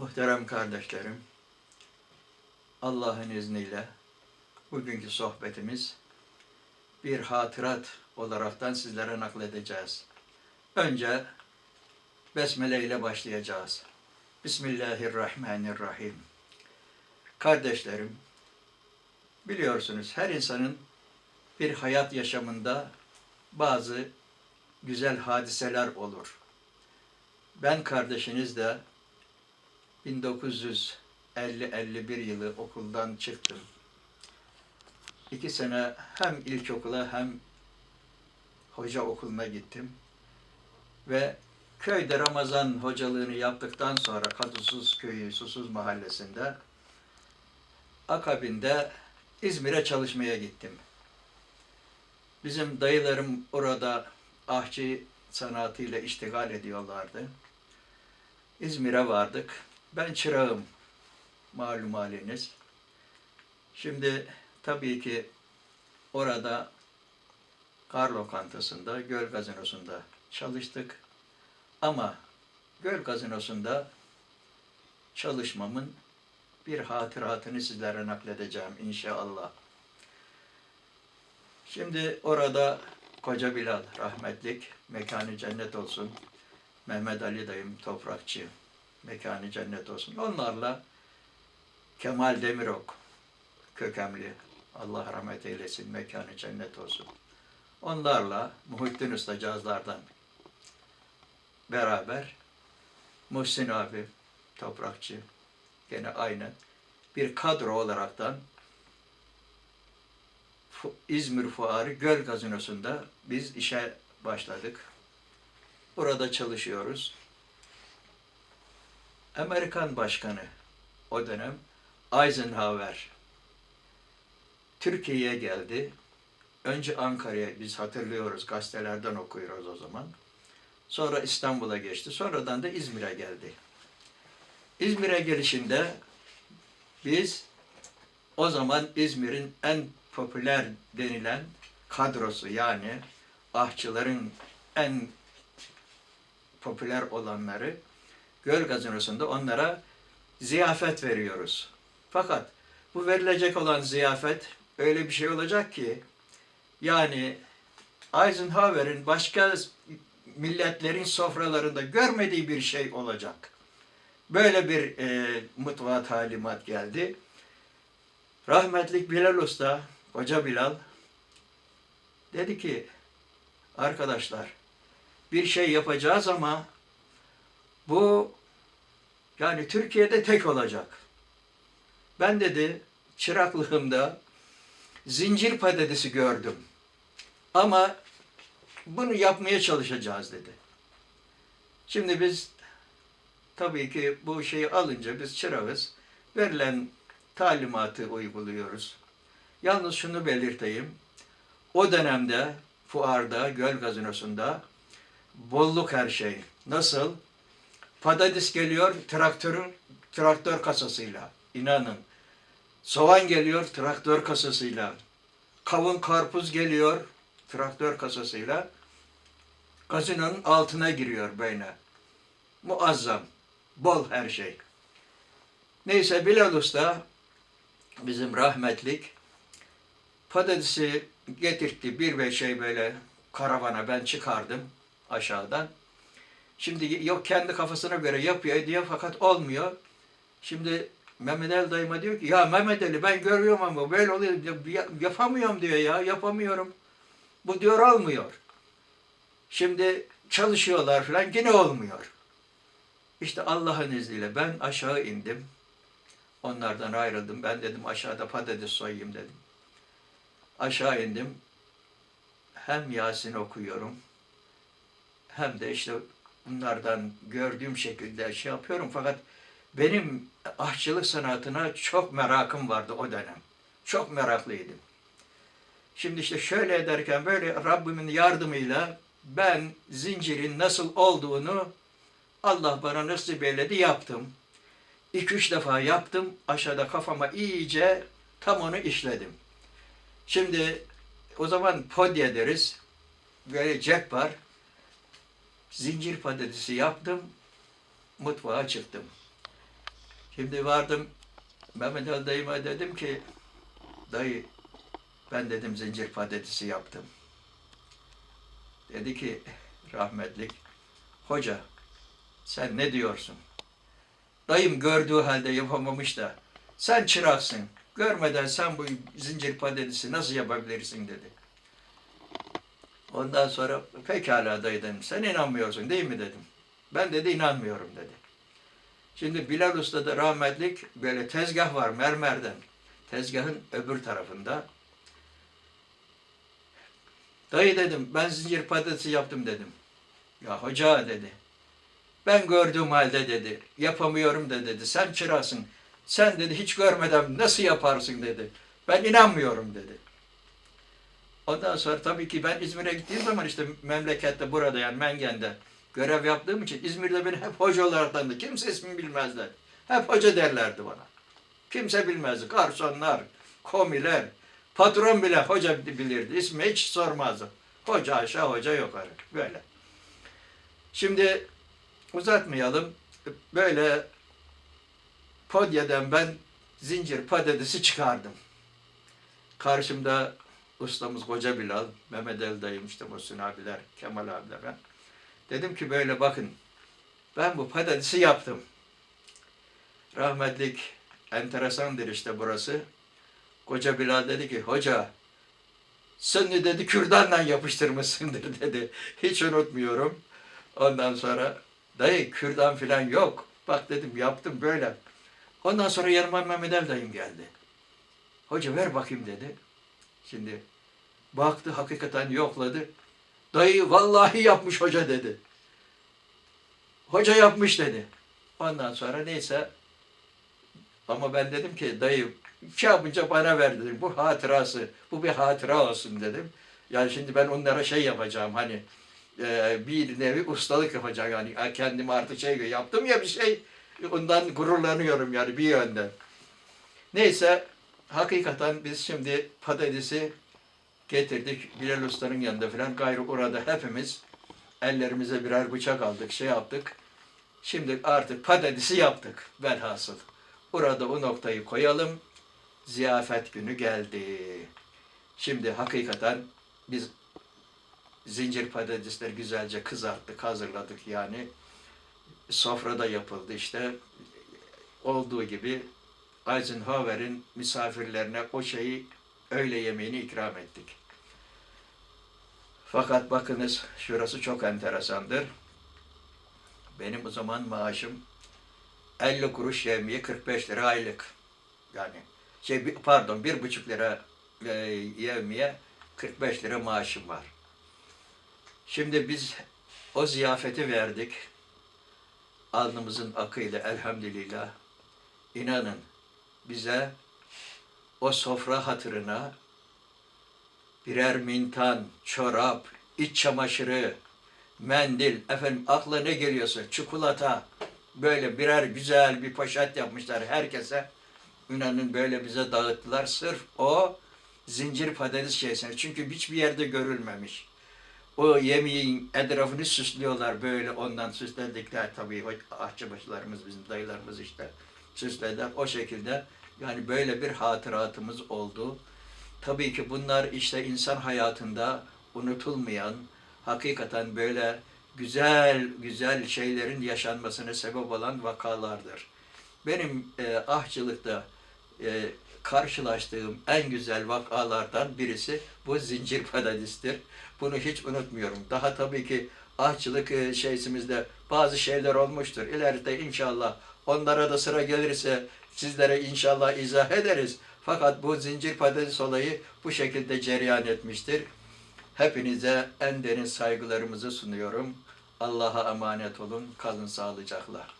Muhterem kardeşlerim, Allah'ın izniyle bugünkü sohbetimiz bir hatırat olaraktan sizlere nakledeceğiz. Önce Besmele ile başlayacağız. Bismillahirrahmanirrahim. Kardeşlerim, biliyorsunuz her insanın bir hayat yaşamında bazı güzel hadiseler olur. Ben kardeşiniz de 1950-51 yılı okuldan çıktım. İki sene hem ilkokula hem hoca okuluna gittim. Ve köyde Ramazan hocalığını yaptıktan sonra Kadusuz Köyü Susuz Mahallesi'nde akabinde İzmir'e çalışmaya gittim. Bizim dayılarım orada ahçı sanatıyla iştigal ediyorlardı. İzmir'e vardık. Ben çırağım malum haliniz. Şimdi tabii ki orada kar lokantasında, göl gazinosunda çalıştık. Ama göl gazinosunda çalışmamın bir hatıratını sizlere nakledeceğim inşallah. Şimdi orada Koca Bilal rahmetlik, mekanı cennet olsun. Mehmet Ali dayım toprakçı, mekanı cennet olsun. Onlarla Kemal Demirok, kökemli, Allah rahmet eylesin, mekanı cennet olsun. Onlarla Muhittin Usta cazlardan beraber Muhsin abi, toprakçı, gene aynı bir kadro olaraktan İzmir Fuarı Göl Gazinosu'nda biz işe başladık. Burada çalışıyoruz. Amerikan Başkanı o dönem Eisenhower Türkiye'ye geldi. Önce Ankara'ya biz hatırlıyoruz gazetelerden okuyoruz o zaman. Sonra İstanbul'a geçti. Sonradan da İzmir'e geldi. İzmir'e gelişinde biz o zaman İzmir'in en popüler denilen kadrosu yani ahçıların en popüler olanları göl gazinosunda onlara ziyafet veriyoruz. Fakat bu verilecek olan ziyafet öyle bir şey olacak ki yani Eisenhower'in başka milletlerin sofralarında görmediği bir şey olacak. Böyle bir e, mutfağa talimat geldi. Rahmetlik Bilal Usta, Hoca Bilal dedi ki arkadaşlar bir şey yapacağız ama bu yani Türkiye'de tek olacak. Ben dedi çıraklığımda zincir patatesi gördüm. Ama bunu yapmaya çalışacağız dedi. Şimdi biz tabii ki bu şeyi alınca biz çırağız. Verilen talimatı uyguluyoruz. Yalnız şunu belirteyim. O dönemde fuarda, göl gazinosunda bolluk her şey. Nasıl? Patates geliyor traktörün traktör kasasıyla. İnanın. Soğan geliyor traktör kasasıyla. Kavun karpuz geliyor traktör kasasıyla. Gazinonun altına giriyor böyle. Muazzam. Bol her şey. Neyse Bilal Usta bizim rahmetlik patatesi getirtti bir ve şey böyle karavana ben çıkardım aşağıdan. Şimdi yok kendi kafasına göre yapıyor diyor fakat olmuyor. Şimdi Mehmet Ali dayıma diyor ki ya Mehmet Ali ben görüyorum ama böyle oluyor diyor, "Ya- yapamıyorum diyor ya yapamıyorum. Bu diyor olmuyor. Şimdi çalışıyorlar falan yine olmuyor. İşte Allah'ın izniyle ben aşağı indim. Onlardan ayrıldım. Ben dedim aşağıda patates soyayım dedim. Aşağı indim. Hem Yasin okuyorum hem de işte bunlardan gördüğüm şekilde şey yapıyorum. Fakat benim aşçılık sanatına çok merakım vardı o dönem. Çok meraklıydım. Şimdi işte şöyle ederken böyle Rabbimin yardımıyla ben zincirin nasıl olduğunu Allah bana nasip eyledi yaptım. İki üç defa yaptım. Aşağıda kafama iyice tam onu işledim. Şimdi o zaman podye deriz. Böyle cep var. Zincir patatesi yaptım. Mutfağa çıktım. Şimdi vardım Mehmet Ali dayıma dedim ki dayı ben dedim zincir patatesi yaptım. Dedi ki rahmetlik hoca sen ne diyorsun? Dayım gördüğü halde yapamamış da sen çıraksın. Görmeden sen bu zincir patatesi nasıl yapabilirsin dedi. Ondan sonra pekala dayı dedim. Sen inanmıyorsun değil mi dedim. Ben dedi inanmıyorum dedi. Şimdi Bilal Usta da rahmetlik böyle tezgah var mermerden. Tezgahın öbür tarafında. Dayı dedim ben zincir patatesi yaptım dedim. Ya hoca dedi. Ben gördüğüm halde dedi. Yapamıyorum da dedi. Sen çırasın. Sen dedi hiç görmeden nasıl yaparsın dedi. Ben inanmıyorum dedi. Ondan sonra tabii ki ben İzmir'e gittiğim zaman işte memlekette burada yani Mengen'de görev yaptığım için İzmir'de beni hep hoca olarak tanıdı. Kimse ismimi bilmezler. Hep hoca derlerdi bana. Kimse bilmezdi. Garsonlar, komiler, patron bile hoca bilirdi. İsmi hiç sormazdı. Hoca aşağı, hoca yukarı. Böyle. Şimdi uzatmayalım. Böyle podyadan ben zincir patatesi çıkardım. Karşımda ustamız Koca Bilal, Mehmet El dayım, işte Muhsin abiler, Kemal abiler ben. Dedim ki böyle bakın, ben bu patatesi yaptım. Rahmetlik enteresandır işte burası. Koca Bilal dedi ki, hoca de dedi kürdanla yapıştırmışsındır dedi. Hiç unutmuyorum. Ondan sonra dayı kürdan falan yok. Bak dedim yaptım böyle. Ondan sonra yanıma Mehmet El dayım geldi. Hoca ver bakayım dedi. Şimdi baktı hakikaten yokladı. Dayı vallahi yapmış hoca dedi. Hoca yapmış dedi. Ondan sonra neyse ama ben dedim ki dayı şey yapınca bana ver dedim. Bu hatırası, bu bir hatıra olsun dedim. Yani şimdi ben onlara şey yapacağım hani e, bir nevi ustalık yapacağım yani kendimi artık şey yaptım ya bir şey ondan gururlanıyorum yani bir yönden. Neyse hakikaten biz şimdi patatesi getirdik Bilal Usta'nın yanında falan gayrı orada hepimiz ellerimize birer bıçak aldık şey yaptık. Şimdi artık patatesi yaptık velhasıl. Burada o noktayı koyalım. Ziyafet günü geldi. Şimdi hakikaten biz zincir patatesleri güzelce kızarttık, hazırladık yani. Sofrada yapıldı işte. Olduğu gibi Eisenhower'in misafirlerine o şeyi öğle yemeğini ikram ettik. Fakat bakınız şurası çok enteresandır. Benim o zaman maaşım 50 kuruş yevmiye 45 lira aylık. Yani şey pardon bir buçuk lira e, yevmiye 45 lira maaşım var. Şimdi biz o ziyafeti verdik. Alnımızın akıyla elhamdülillah. İnanın bize o sofra hatırına birer mintan, çorap, iç çamaşırı, mendil, efendim akla ne geliyorsa çikolata, böyle birer güzel bir poşet yapmışlar herkese. İnanın böyle bize dağıttılar. Sırf o zincir patates şeysine. Çünkü hiçbir yerde görülmemiş. O yemeğin etrafını süslüyorlar böyle ondan süsledikler tabii ahçıbaşılarımız bizim dayılarımız işte süslediler o şekilde yani böyle bir hatıratımız oldu. Tabii ki bunlar işte insan hayatında unutulmayan hakikaten böyle güzel güzel şeylerin yaşanmasına sebep olan vakalardır. Benim e, ahçılıkta e, karşılaştığım en güzel vakalardan birisi bu zincir patatestir. Bunu hiç unutmuyorum. Daha tabii ki ahçılık e, şeysimizde bazı şeyler olmuştur. İleride inşallah onlara da sıra gelirse sizlere inşallah izah ederiz. Fakat bu zincir patates olayı bu şekilde cereyan etmiştir. Hepinize en derin saygılarımızı sunuyorum. Allah'a emanet olun. Kalın sağlıcakla.